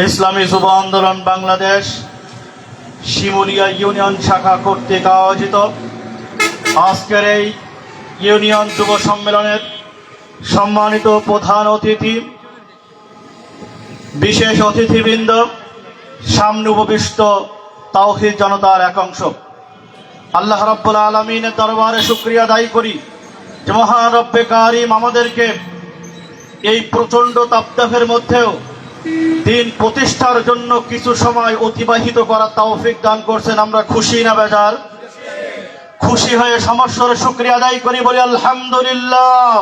ইসলামী যুব আন্দোলন বাংলাদেশ শিমুলিয়া ইউনিয়ন শাখা কর্তৃক আয়োজিত। আজকের এই ইউনিয়ন যুব সম্মেলনের সম্মানিত প্রধান অতিথি, বিশেষ অতিথিবৃন্দ, সামনে উপবিষ্ট তাওহিদ জনতার একাংশ। আল্লাহ রব্বুল আলমিনের দরবারে শুক্রিয়া দায়ী করি যে মহারব্বে কারিম আমাদেরকে এই প্রচণ্ড তাপদাহের মধ্যেও দিন প্রতিষ্ঠার জন্য কিছু সময় অতিবাহিত করার তৌফিক দান করছেন আমরা খুশি না বেজার? খুশি হয়ে সমস্যার শুক্রিয়া আদায় করি বলি আলহামদুলিল্লাহ।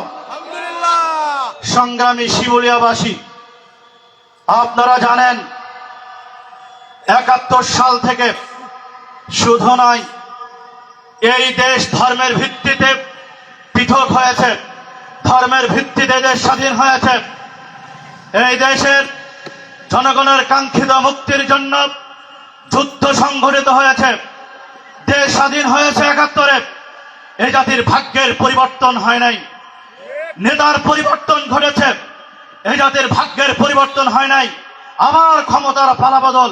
সংগ্রামী শিবুলিয়াবাসী, আপনারা জানেন একাত্তর সাল থেকে শুধু নয়, এই দেশ ধর্মের ভিত্তিতে পৃথক হয়েছে। ধর্মের ভিত্তিতে দেশ স্বাধীন হয়েছে। এই দেশের জনগণের কাঙ্ক্ষিত মুক্তির জন্য যুদ্ধ সংঘটিত হয়েছে। দেশ স্বাধীন হয়েছে একাত্তরে। এ জাতির ভাগ্যের পরিবর্তন হয় নাই। নেতার পরিবর্তন ঘটেছে। এই জাতির ভাগ্যের পরিবর্তন হয় নাই। আবার ক্ষমতার পালাবদল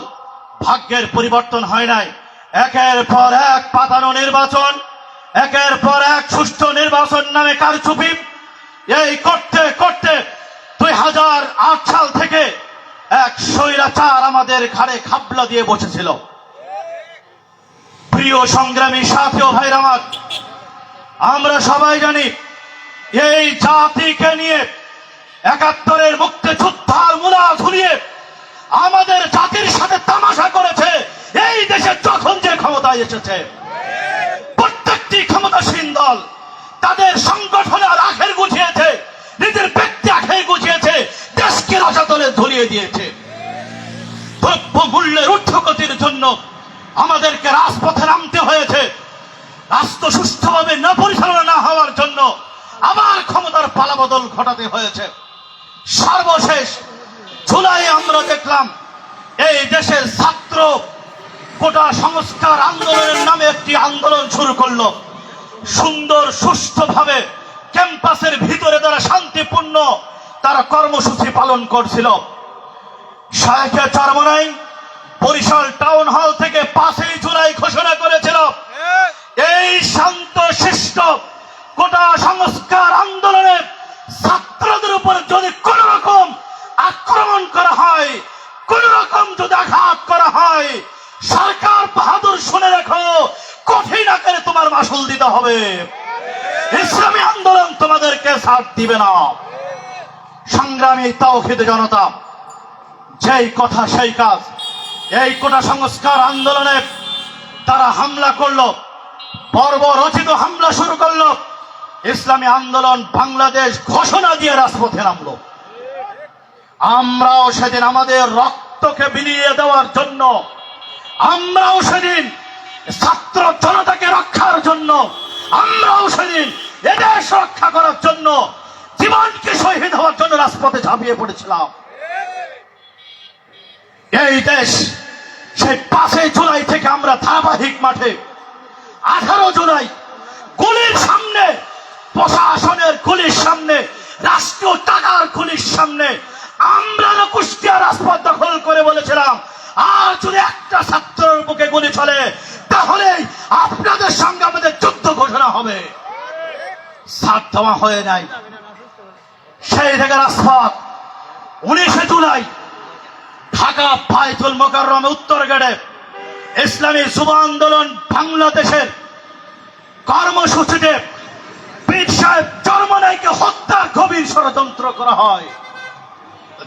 ভাগ্যের পরিবর্তন হয় নাই। একের পর এক পাতানো নির্বাচন, একের পর এক সুষ্ঠু নির্বাচন নামে কারচুপি। এই করতে করতে দুই হাজার আট সাল থেকে এক স্বৈরাচার আমাদের ঘাড়ে খাবলা দিয়ে বসেছিল। প্রিয় সংগ্রামী আমার সবাই জানি এই জাতিকে নিয়ে একাত্তরের মূলা ঝুলিয়ে আমাদের জাতির সাথে তামাশা করেছে। এই দেশে যখন যে ক্ষমতায় এসেছে, প্রত্যেকটি ক্ষমতাসীন দল তাদের সংগঠনে আর আখের গুছিয়েছে, নিজের ব্যক্তি আখের গুছিয়েছে। দেশকে রসাতলে ধরিয়ে দিয়েছে। দ্রব্য মূল্যের ঊর্ধ্বগতির জন্য আমাদেরকে রাজপথে নামতে হয়েছে। রাষ্ট্র সুষ্ঠুভাবে না পরিচালনা না হওয়ার জন্য আবার ক্ষমতার পালাবদল ঘটাতে হয়েছে। সর্বশেষ জুলাই আমরা দেখলাম, এই দেশের ছাত্র কোটা সংস্কার আন্দোলনের নামে একটি আন্দোলন শুরু করল। সুন্দর, সুষ্ঠুভাবে ক্যাম্পাসের ভিতরে তারা শান্তিপূর্ণ তারা কর্মসূচি পালন করছিল। শায়েখে চরমনাই বরিশাল টাউন হল থেকে পাঁচই জুলাই ঘোষণা করেছিল, এই শান্ত শিষ্ট কোটা সংস্কার আন্দোলনে ছাত্রদের উপর যদি কোন রকম আক্রমণ করা হয়, কোন রকম যদি আঘাত করা হয়, সরকার বাহাদুর শুনে রাখো, কঠিন আকারে তোমার মাসুল দিতে হবে। ইসলামী আন্দোলন তোমাদেরকে সাথ দিবে না। সংগ্রামী তাওহিদ জনতা, যেই কথা সেই কাজ, এই কোটা সংস্কার আন্দোলনে তারা হামলা করল, পর্ব রচিত হামলা শুরু করল, ইসলামী আন্দোলন বাংলাদেশ ঘোষণা দিয়ে রাজপথে নামলো। আমরাও সেদিন আমাদের রক্তকে বিলিয়ে দেওয়ার জন্য, আমরাও সেদিন ছাত্র জনতাকে রক্ষার জন্য, আমরাও সেদিন এদেশ রক্ষা করার জন্য, জীবনকে শহীদ হওয়ার জন্য রাজপথে ঝাঁপিয়ে পড়েছিলাম। এই দেশ, সেই পাঁচই জুলাই থেকে আমরা ধারাবাহিক মাঠে, আঠারো জুলাই, গুলির সামনে, প্রশাসনের গুলির সামনে রাষ্ট্রীয় টাকার গুলির সামনে, আমরা কুষ্টিয়া রাজপথ দখল করে বলেছিলাম, আর যদি একটা ছাত্রের বুকে গুলি চলে তাহলে আপনাদের সঙ্গে আমাদের যুদ্ধ ঘোষণা হবে। দেওয়া হয়ে নাই। সেই থেকে রাজপথ। উনিশে জুলাই, ঢাকা বাইতুল মোকাররমে উত্তর গেটে ইসলামী যুব আন্দোলন বাংলাদেশের কর্মসূচিতে পীর সাহেব চরমনাইকে হত্যা গভীর ষড়যন্ত্র করা হয়।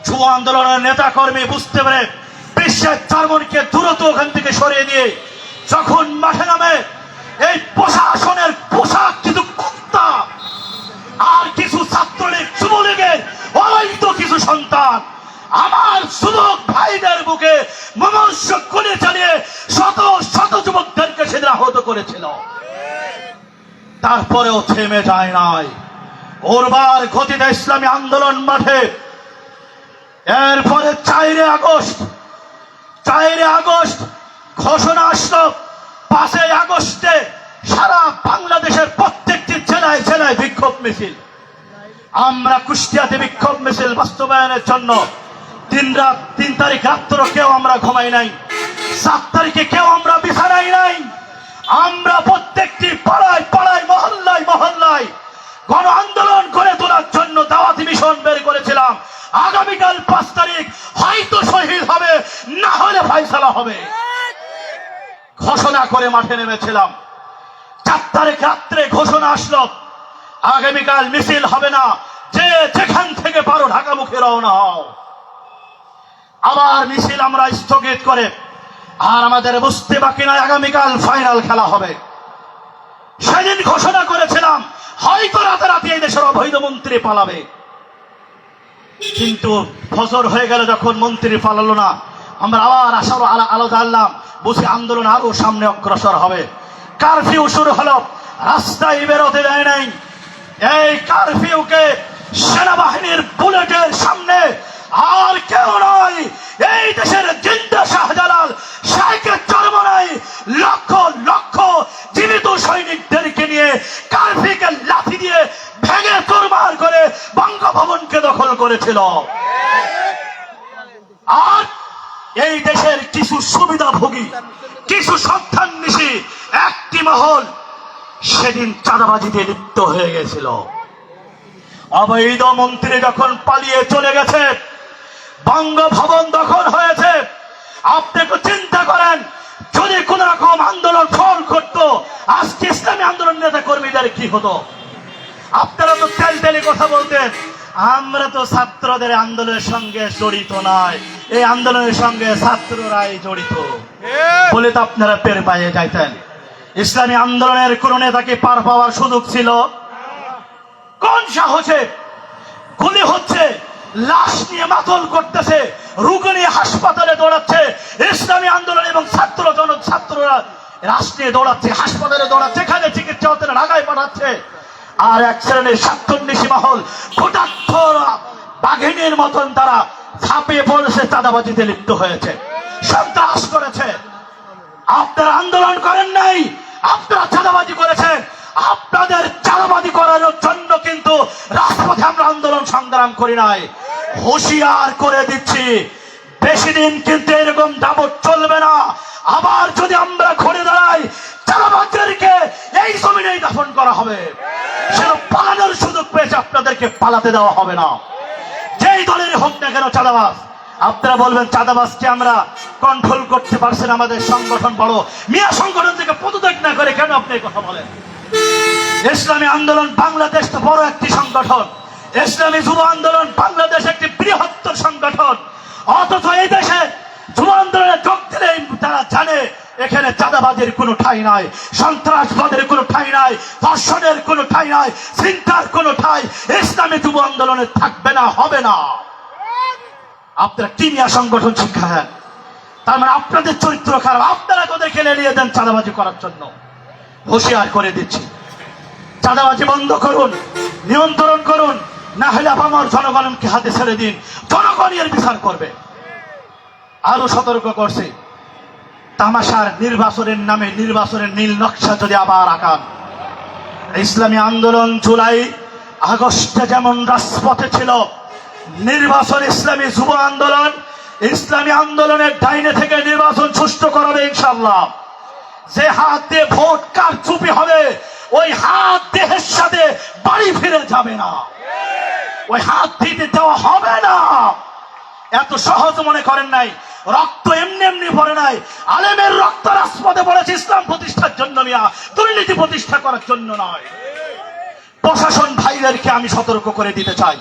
যুব আন্দোলনের নেতা কর্মী বুঝতে পেরে পীর সাহেব চরমনকে দ্রুত ওখান থেকে সরিয়ে দিয়ে যখন মাঠে নামে, এই প্রশাসনের পোশাক কিন্তু কুত্তা আর কিছু ছাত্রলীগ যুবলীগের অবৈধ কিছু সন্তান আমার সুযোগ ভাইদের বুকে মমস্য গুলি চালিয়ে শত শত যুবকদেরকে সেদিন আহত করেছিল। তারপরেও থেমে যায় নাই। ওরবার গতিতে ইসলামী আন্দোলন মাঠে এরপরে চাইরে আগস্ট চাইরে আগস্ট ঘোষণা আসলো। পাঁচই আগস্টে সারা বাংলাদেশের প্রত্যেকটি জেলায় জেলায় বিক্ষোভ মিছিল। আমরা কুষ্টিয়াতে বিক্ষোভ মিছিল বাস্তবায়নের জন্য তিন রাত তিন তারিখ রাত্র কেউ আমরা ঘুমাই নাই, সাত তারিখে কেউ আমরা বিছানাই নাই। আমরা প্রত্যেকটি পাড়ায় পাড়ায়, মহল্লায় মহল্লায় গণ আন্দোলন করে তোলার জন্য দাওয়াতি মিশন বের করেছিলাম। আগামীকাল পাঁচ তারিখ হয়তো শহীদ হবে, না হলে ফাইসালা হবে। ঘোষণা করে মাঠে নেমেছিলাম। চার তারিখ রাত্রে ঘোষণা আসলো। আগামীকাল মিছিল হবে না। যে যেখান থেকে পারো ঢাকা মুখে রওনা হও। আবার মিছিল আমরা স্থগিত করে। আর আমাদের বুঝতে বাকি নয় আগামীকাল ফাইনাল খেলা হবে। সেদিন ঘোষণা করেছিলাম, হয়তো রাতারাতি এই দেশের অবৈধ মন্ত্রী পালাবে। কিন্তু ফজর হয়ে গেল যখন মন্ত্রী পালালো না, আমরা আবার আসারও আলো জানলাম বুঝি আন্দোলন আরও সামনে অগ্রসর হবে। কারফিউ শুরু হলো। রাস্তায় বেরোতে দেয় নাই। এই কারফিউকে সেনাবাহিনীর বুলেটের সামনে আর কেউ নয়। এই দেশের জিন্দা শাহজালাল সাইকেল চরমনাই লক্ষ লক্ষ জীবিত সৈনিকদেরকে নিয়ে কারফিকে লাথি দিয়ে ভেঙে চুরমার করে বঙ্গভবনকে দখল করেছিল। আর এই দেশের কিছু সুবিধাভোগী, কিছু সন্তান্বেষী একটি মহল সেদিন চাঁদাবাজিতে লিপ্ত হয়ে গেছিল। অবৈধ মন্ত্রী যখন পালিয়ে চলে গেছে বঙ্গভবন দখল হয়েছে। আপনি একটু চিন্তা করেন যদি কোন রকম আন্দোলন ফল করত আজকে ইসলামী আন্দোলন নেতা কর্মীদের কি হতো? আপনারা তো তেল তেলে কথা বলতেন আমরা তো ছাত্রদের আন্দোলনের সঙ্গে জড়িত নয়। এই আন্দোলনের সঙ্গে ছাত্ররাই জড়িত। বলে তো আপনারা পের পাইয়ে যাইতেন। ইসলামী আন্দোলনের কোন নেতাকে পার পাওয়ার সুযোগ ছিল। কোন সাহসে? গুলি হচ্ছে, লাশ নিয়ে মাতল করতেছে, রুগী নিয়ে হাসপাতালে দৌড়াচ্ছে। ইসলামী আন্দোলন এবং ছাত্র জন, ছাত্ররা নিয়ে দৌড়াচ্ছে, হাসপাতালে দৌড়াচ্ছে, এখানে চিকিৎসা হতে ঢাকায় পাঠাচ্ছে। আর এক শ্রেণির স্বার্থন্বেষী মহল ক্ষুধার্থ বাঘিনীর মতন তারা ছাপিয়ে পড়েছে, চাঁদাবাজিতে লিপ্ত হয়েছে। সব সন্ত্রাস করেছে। আপনারা আন্দোলন করেন নাই আপনারা চাঁদাবাজি করেছেন। আপনাদের চাঁদাবাজি করার জন্য কিন্তু রাষ্ট্রপথে আমরা আন্দোলন সংগ্রাম করি নাই। হুঁশিয়ার করে দিচ্ছি। বেশি দিন কিন্তু এরকম দাবত চলবে না। আবার যদি আমরা ঘুরে দাঁড়াই, চাঁদাবাজদেরকে এই জমিনেই দাফন করা হবে। সেটা পালানোর সুযোগ পেয়েছে আপনাদেরকে পালাতে দেওয়া হবে না। যেই দলের হোক না কেন চাঁদাবাজ আপনারা বলবেন, চাঁদাবাজকে আমরা কন্ট্রোল করতে পারছেন আমাদের সংগঠন বড়। মিয়া সংগঠন থেকে পদত্যাগ না করে কেন আপনি কথা বলেন? ইসলামী আন্দোলন বাংলাদেশ তো বড় একটি সংগঠন। ইসলামী যুব আন্দোলন বাংলাদেশ একটি বৃহত্তর সংগঠন। অথচ এই দেশে যুব আন্দোলনে যোগ দিলেই তারা জানে, এখানে চাঁদাবাজের কোনো ঠাই নাই, সন্ত্রাসবাদের কোনো ঠাই নাই, ধর্ষণের কোনো ঠাই নাই চিন্তার কোনো ঠাই। ইসলামী যুব আন্দোলনে থাকবে না, হবে না। আপনারা কি নিয়ে সংগঠন শিক্ষা দেন? তার মানে আপনাদের চরিত্র খারাপ, আপনারা তোদেরকে এড়িয়ে দেন চাঁদাবাজি করার জন্য? হুঁশিয়ার করে দিচ্ছি। চাঁদাবাজি বন্ধ করুন, নিয়ন্ত্রণ করুন, না হলে আমার জনগণকে হাতে ছেড়ে দিন। জনগণ এর বিচার করবে। আরও সতর্ক করছে, তামাশার নির্বাচনের নামে নির্বাচনের নীল নকশা যদি আবার আঁকান। ইসলামী আন্দোলন জুলাই আগস্টে যেমন রাজপথে ছিল নির্বাচন ইসলামী যুব আন্দোলন, ইসলামী আন্দোলনের ডাইনে থেকে নির্বাচন সুষ্ঠু করাবে ইনশাল্লাহ যে হাত দিয়ে ভোট কার চুপি হবে, ওই হাত দেহের সাথে বাড়ি ফিরে যাবে না। ওই হাত দিতে দেওয়া হবে না। এত সহজ মনে করেন নাই। রক্ত এমনি এমনি পড়ে নাই। আলেমের রক্ত রাজপথে পড়েছে ইসলাম প্রতিষ্ঠার জন্য মিয়া। দুর্নীতি প্রতিষ্ঠা করার জন্য নয়। প্রশাসন ভাইদেরকে আমি সতর্ক করে দিতে চাই।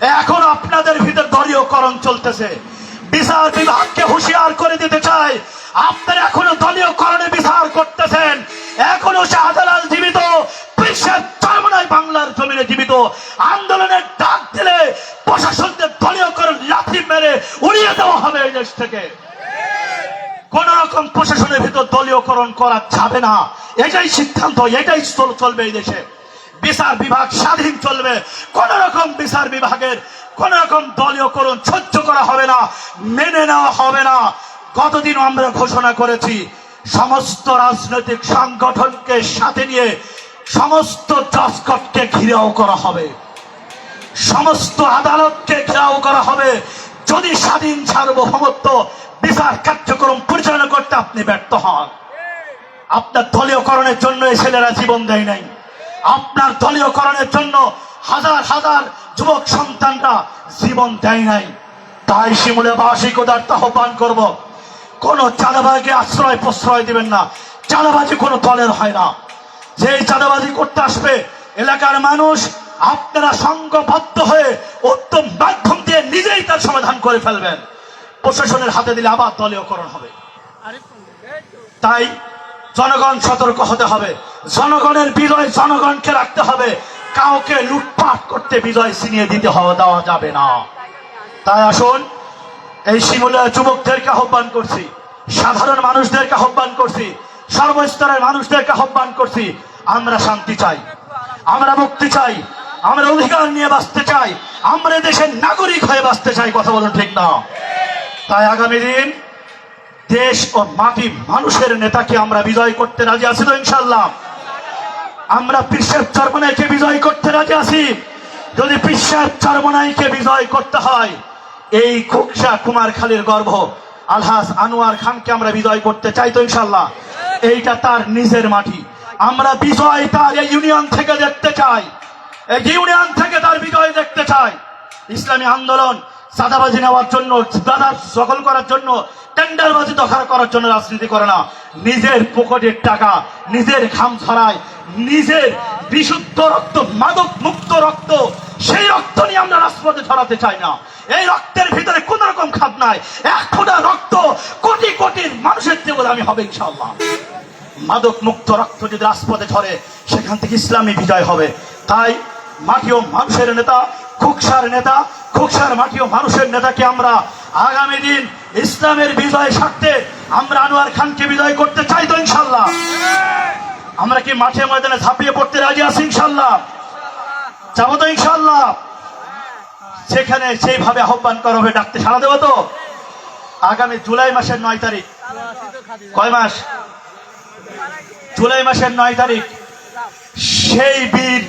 এখন আপনাদের ভিতর দলীয়করণ চলতেছে। বিচার বিভাগকে হুঁশিয়ার করে দিতে চাই। আপনারা এখনও দলীয়করণে বিচার করতেছেন। এখনও শাহজালাল জীবিত, বিশ্বের চরমনায় বাংলার জমিনে জীবিত। আন্দোলনের ডাক দিলে প্রশাসনদের দলীয়করণ লাথি মেরে উড়িয়ে দেওয়া হবে এই দেশ থেকে। কোন রকম প্রশাসনের ভিতর দলীয়করণ করা যাবে না। এটাই সিদ্ধান্ত, এটাই চল- চলবে এই দেশে। বিচার বিভাগ স্বাধীন চলবে। কোন রকম বিচার বিভাগের, কোন রকম দলীয়করণ সহ্য করা হবে না, মেনে নেওয়া হবে না। গতদিন আমরা ঘোষণা করেছি, সমস্ত রাজনৈতিক সংগঠনকে সাথে নিয়ে সমস্ত জসকটকে ঘিরেও করা হবে। সমস্ত আদালতকে ঘেরাও করা হবে। যদি স্বাধীন সার্বভৌমত্ব বিচার কার্যক্রম পরিচালনা করতে আপনি ব্যর্থ হন, আপনার দলীয়করণের জন্য এই ছেলেরা জীবন দেয় নাই। আপনার দলীয়করণের জন্য হাজার হাজার যুবক সন্তানরা জীবন দেয় নাই। তাই শিমুলে বাসিক উদার্ত আহ্বান করব। কোন চাঁদাবাজকে আশ্রয় প্রশ্রয় দিবেন না। চাঁদাবাজি কোনো দলের হয় না। যে চাঁদাবাজি করতে আসবে এলাকার মানুষ আপনারা সংঘবদ্ধ হয়ে উত্তম মাধ্যম দিয়ে নিজেই তার সমাধান করে ফেলবেন। প্রশাসনের হাতে দিলে আবার দলীয়করণ হবে। তাই জনগণ সতর্ক হতে হবে। জনগণের বিজয় জনগণকে রাখতে হবে। কাউকে লুটপাট করতে বিজয় ছিনিয়ে দিতে হওয়া দেওয়া যাবে না। তাই আসুন, এই শিমুলিয়া যুবকদেরকে আহ্বান করছি, সাধারণ মানুষদেরকে আহ্বান করছি, সর্বস্তরের মানুষদেরকে আহ্বান করছি, আমরা শান্তি চাই, আমরা মুক্তি চাই, আমরা অধিকার নিয়ে বাঁচতে চাই, আমরা দেশের নাগরিক হয়ে বাঁচতে চাই, কথা বলুন ঠিক না? তাই আগামী দিন দেশ ও মাটি মানুষের নেতাকে আমরা বিজয় করতে রাজি আছি তো ইনশাল্লাহ আমরা পিসের চরমনাইকে বিজয় করতে রাজি আছি। যদি পিসের চরমনাইকে বিজয় করতে হয়, এই খুকসা কুমার খালির গর্ভ আলহাস আনোয়ার খানকে আমরা বিজয় করতে চাই তো ইনশাল্লাহ এইটা তার নিজের মাটি। আমরা বিজয় তার এই ইউনিয়ন থেকে দেখতে চাই। এই ইউনিয়ন থেকে তার বিজয় দেখতে চাই। ইসলামী আন্দোলন সাদাবাজি নেওয়ার জন্য দাদা দখল করার জন্য টেন্ডারবাজি দখল করার জন্য রাজনীতি করে না। নিজের পকেটের টাকা, নিজের ঘাম ছড়ায় নিজের বিশুদ্ধ রক্ত, মাদক মুক্ত রক্ত, সেই রক্ত নিয়ে আমরা রাজপথে ছড়াতে চাই না। এই রক্তের ভিতরে কোন রকম খাদ নাই। এক ফোঁটা রক্ত কোটি কোটি মানুষের দেবল আমি হবে ইনশাল্লাহ মাদক মুক্ত রক্ত যদি রাজপথে ঝরে, সেখান থেকে ইসলামী বিজয় হবে। তাই মাটি ও মানুষের নেতা, খুকসার নেতা খুকসার মাটি ও মানুষের নেতাকে আমরা আগামী দিন ইসলামের বিজয় স্বার্থে আমরা আনোয়ার খানকে বিজয় করতে চাই তো ইনশাল্লাহ। আমরা কি মাঠে ময়দানে ঝাঁপিয়ে পড়তে রাজি আছি ইনশাল্লাহ? যাব তো ইনশাল্লাহ। সেখানে সেইভাবে আহ্বান করা হবে, ডাকতে সারা দেবো তো? আগামী জুলাই মাসের নয় তারিখ। কয় মাস? জুলাই মাসের নয় তারিখ। সেই বীর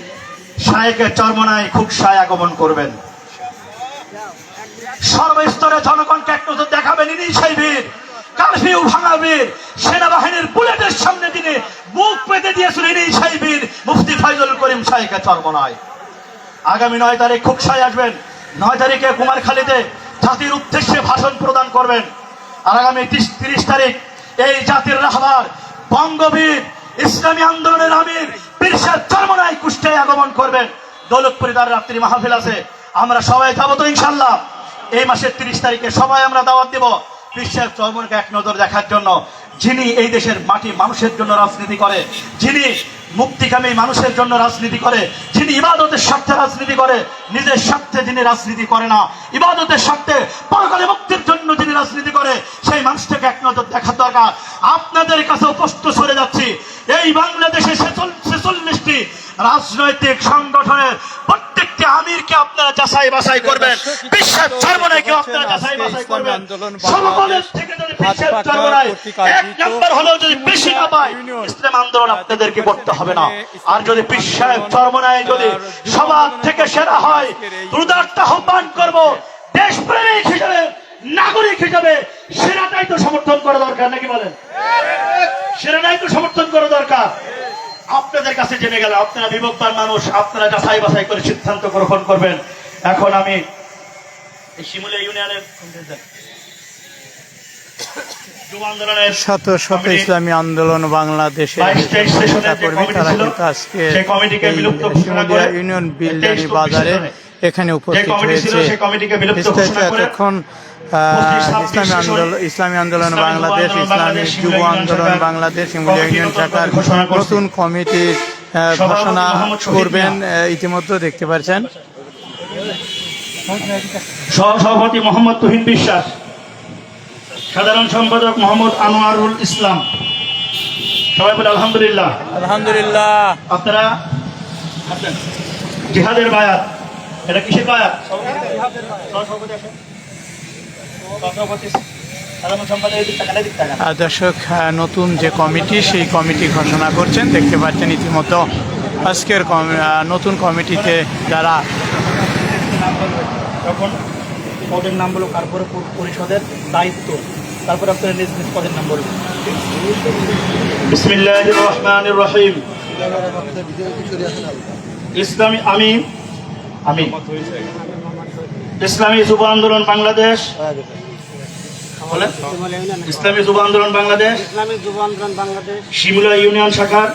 সাহেকের চর্মনায় খুব সায় আগমন করবেন। সর্বস্তরে জনগণকে এক নজর দেখাবেন ইনি সেই বীর। কারফিউ বীর, সেনাবাহিনীর বুলেটের সামনে তিনি বুক পেতে দিয়েছিল ইনি সেই বীর, মুফতি ফাইজুল করিম সাহেকের চর্মনায়। আগামী নয় তারিখ খুব সায় আসবেন। নয় তারিখে কুমারখালীতে জাতির উদ্দেশ্যে ভাষণ প্রদান করবেন। আর আগামী তিরিশ তারিখ এই জাতির রাহবার বঙ্গবীর, ইসলামী আন্দোলনের আমির পীরসাদ চরমনায় কুষ্টায় আগমন করবেন। দৌলতপুরি তার রাত্রি মাহফিল আছে। আমরা সবাই যাব তো ইনশাল্লাহ এই মাসের তিরিশ তারিখে সবাই আমরা দাওয়াত দিব। বিশ্বের চরমনকে এক নজর দেখার জন্য। যিনি এই দেশের মাটি মানুষের জন্য রাজনীতি করে, যিনি মুক্তিকামী মানুষের জন্য রাজনীতি করে, যিনি ইবাদতের স্বার্থে রাজনীতি করে, নিজের স্বার্থে যিনি রাজনীতি করে না, ইবাদতের স্বার্থে পরকালে মুক্তির জন্য যিনি রাজনীতি করে, সেই মানুষটাকে এক নজর দেখার দরকার। আপনাদের কাছে প্রশ্ন সরে যাচ্ছি, এই বাংলাদেশে ছেচল্লিশটি রাজনৈতিক সংগঠনের যাচাই বাছাই করবেন। বিশ্বাস চর্মনাইকে আপনারা যাচাই বাছাই করবেন। সকলের থেকে যদি চর্মনাই এক নাম্বার হলেও যদি বেশি না পায় ইসলাম আন্দোলন আপনাদেরকে করতে হবে না। আর যদি চর্মনায় যদি সবার থেকে সেরা হয় আহ্বান করব। দেশপ্রেমিক হিসেবে নাগরিক হিসেবে সেরাটাই তো সমর্থন করা দরকার নাকি বলেন? সেরাটাই তো সমর্থন করা দরকার। আপনাদের কাছে জেনে গেল আপনারা বিভক্তার মানুষ আপনারা যাচাই বাছাই করে সিদ্ধান্ত গ্রহণ করবেন। এখন আমি শিমুলিয়া ইউনিয়নের শত শত ইসলামী আন্দোলন তারা কিন্তু আজকে করে ইউনিয়ন বিল্ডারি বাজারে এখানে উপস্থিত হয়েছে। এতক্ষণ ইসলামী আন্দোলন ইসলামী আন্দোলন বাংলাদেশ ইসলামী যুব আন্দোলন বাংলাদেশ শাখার ইউনিয়ন শাখার নতুন কমিটি আহ, ঘোষণা করবেন ইতিমধ্যে দেখতে পাচ্ছেন সহসভাপতি মোহাম্মদ তুহিন বিশ্বাস সাধারণ সম্পাদক মোহাম্মদ আনোয়ারুল ইসলাম। সবাই বলে আলহামদুলিল্লাহ। আলহামদুলিল্লাহ। আপনারা জিহাদের বায়াত। এটা কিসের বায়াত। আহ, দর্শক নতুন যে কমিটি সেই কমিটি ঘোষণা করছেন। দেখতে পাচ্ছেন ইতিমধ্যে আজকের নতুন কমিটিতে যারা তখন পদের নাম বলো কার্পোরে পরিষদের দায়িত্ব তারপরে আপনার নিজ নিজ পদের নাম বলবেন। বিসমিল্লাহির রহমানির রহিম। ইসলামী আমি আমি ইসলামী যুব আন্দোলন বাংলাদেশ। ইসলামী যুব আন্দোলন বাংলাদেশ। ইসলামিক যুব আন্দোলন বাংলাদেশ। শিমুলা ইউনিয়ন শাখার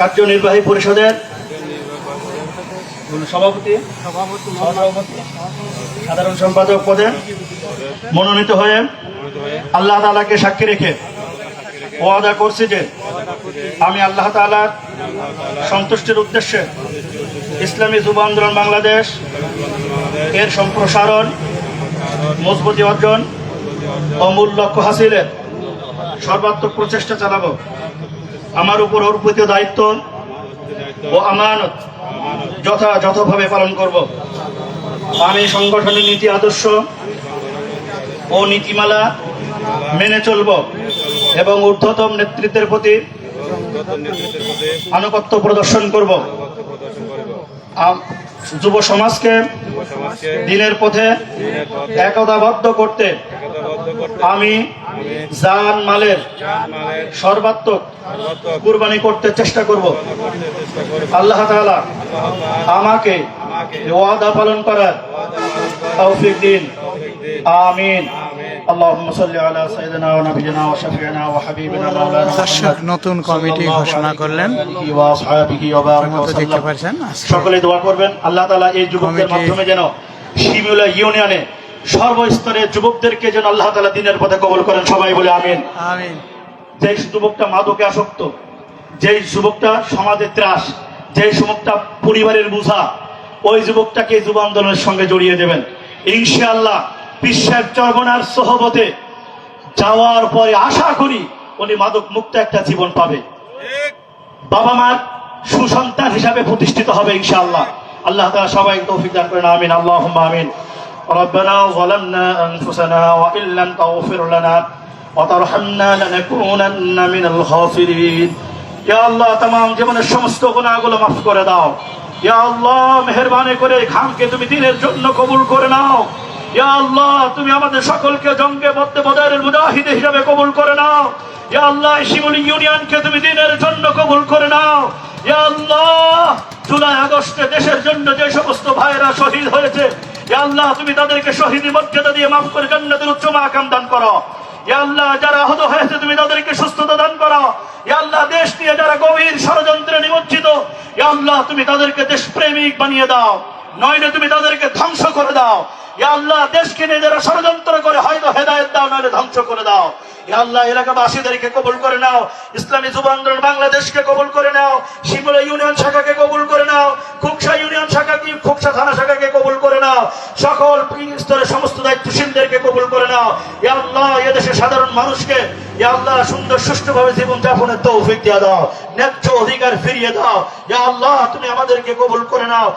কার্যনির্বাহী পরিষদের সভাপতি। সভাপতি সাধারণ সম্পাদক পদে মনোনীত হয়ে আল্লাহ তালাকে সাক্ষী রেখে ওয়াদা করছি যে আমি আল্লাহ তাআলার সন্তুষ্টির উদ্দেশ্যে ইসলামী যুব আন্দোলন বাংলাদেশ এর সম্প্রসারণ মজবুতি অর্জন ও মূল লক্ষ্য হাসিলের সর্বাত্মক প্রচেষ্টা চালাবো। আমার উপর অর্পিত দায়িত্ব ও আমানত যথাযথভাবে পালন করব। আমি সংগঠনের নীতি আদর্শ ও নীতিমালা মেনে চলব এবং ঊর্ধ্বতম নেতৃত্বের প্রতি আনুগত্য প্রদর্শন করব। যুব সমাজকে দিনের পথে একতাবদ্ধ করতে আমি জান মালের সর্বাত্মক কুরবানি করতে চেষ্টা করব আল্লাহ তাআলা আমাকে এ ওয়াদা পালন করার তৌফিক দিন আমিন اللهم صل على سيدنا ونبينا وشفيعنا وحبيبنا مولانا দর্শক محمد নতুন কমিটি ঘোষণা করলেন آله وأصحابه وبارك মতো দেখতে وسلم পাচ্ছেন আজকে সকলে দোয়া করবেন আল্লাহ তাআলা এই যুবকদের কমিটি- মাধ্যমে যেন শিমুলা ইউনিয়নে সর্বস্তরের যুবকদেরকে যেন আল্লাহ তালা দিনের পথে কবল করেন সবাই বলে আমিন। আমিন। যে যুবকটা মাদকে আসক্ত যে যুবকটা সমাজের ত্রাস যে যুবকটা পরিবারের বোঝা ওই যুবকটাকে যুব আন্দোলনের সঙ্গে জড়িয়ে দেবেন। ইনশাআল্লাহ বিশ্বের চর্বনার সহবতে যাওয়ার পরে আশা করি উনি মাদক মুক্ত একটা জীবন পাবে। বাবা মার সুসন্তান হিসাবে প্রতিষ্ঠিত হবে ইনশাআল্লাহ। আল্লাহ তাআলা সবাই তৌফিক দান করেন আমিন আল্লাহুম্মা আমিন। ربنا ظلمنا أنفسنا وإن لم تغفر لنا وترحمنا لنكونن من الخاسرين. يا الله, تمام জীবনের সমস্ত গুনাহগুলো মাফ করে দাও। ইয়া আল্লাহ মেহেরবানি করে খামকে তুমি দিনের জন্য কবুল করে নাও। ইয়া আল্লাহ তুমি আমাদের সকলকে জঙ্গে বদ্দে বদারের মুজাহিদ হিসাবে কবুল করে নাও। ইয়া আল্লাহ শিমুলি ইউনিয়নকে তুমি দিনের জন্য কবুল করে নাও। ইয়া আল্লাহ জুলাই আগস্টে দেশের জন্য যে সমস্ত ভাইরা শহীদ হয়েছে আল্লাহ, তুমি তাদেরকে শহীদ মর্যাদা দিয়ে মাফ করে জান্নাতের উচ্চ মাকাম দান করো। আল্লাহ, যারা আহত হয়েছে, তুমি তাদেরকে সুস্থতা দান করো। আল্লাহ, দেশ নিয়ে যারা গভীর ষড়যন্ত্রে নিমজ্জিত আল্লাহ, তুমি তাদেরকে দেশপ্রেমিক বানিয়ে দাও। নইলে তুমি তাদেরকে ধ্বংস করে দাও। আল্লাহ দেশকে নিয়ে যারা ষড়যন্ত্র করে হয়তো হেদায়েত দাও, নইলে ধ্বংস করে দাও। আল্লাহ এলাকাবাসীদেরকে কবুল করে নাও, ইসলামী যুব আন্দোলন বাংলাদেশকে কবুল করে নাও, শিমুলা ইউনিয়ন শাখাকে কবুল করে নাও, খুকসা ইউনিয়ন শাখাকে খুকসা থানা শাখাকে কবুল করে নাও, সকল স্তরের সমস্ত দায়িত্বশীলদেরকে কবুল করে নাও। আল্লাহ এদেশের সাধারণ মানুষকে আল্লাহ সুন্দর সুষ্ঠুভাবে জীবন যাপনের তৌফিক দিয়ে দাও, ন্যায্য অধিকার ফিরিয়ে দাও। আল্লাহ তুমি আমাদেরকে কবুল করে নাও।